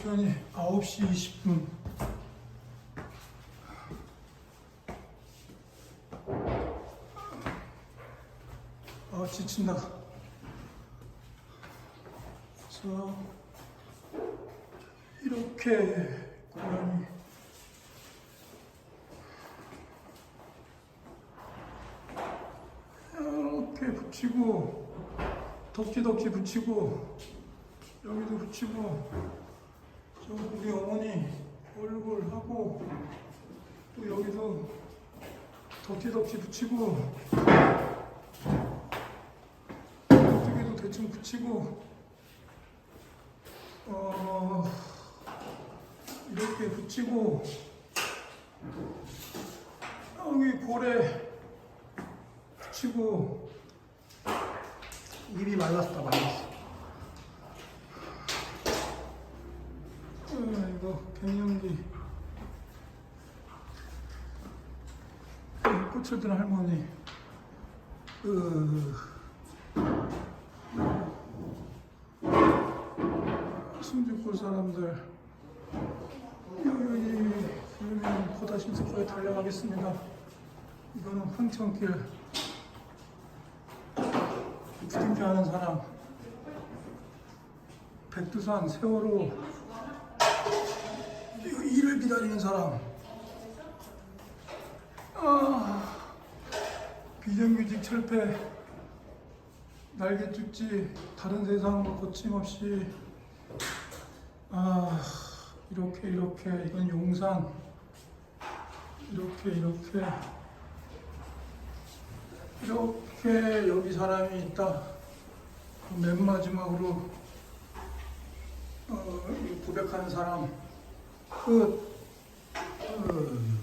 시간이 9시 20분. 아, 지친다. 그래서 이렇게 고양이 이렇게 붙이고 덕지덕지 붙이고 여기도 붙이고 저 우리 어머니 얼굴 하고 또 여기도 덕지덕지 붙이고 여기도 대충 붙이고 어 이렇게 붙이고 여기 볼에 붙이고 입이 말랐다 말랐어 음, 이거 갱년기 꽃을 든 할머니. 그 승주골 사람들. 여기 여기는 포다심 습과에 달려가겠습니다. 이거는 황천길. 부딩주 하는 사람. 백두산 세월호 기다리는 사람. 아 비정규직 철폐. 날개 죽지 다른 세상으로 거침없이. 아 이렇게 이렇게. 이건 용산. 이렇게 이렇게. 이렇게 여기 사람이 있다. 맨 마지막으로 어, 이 고백하는 사람 끝 어, 어,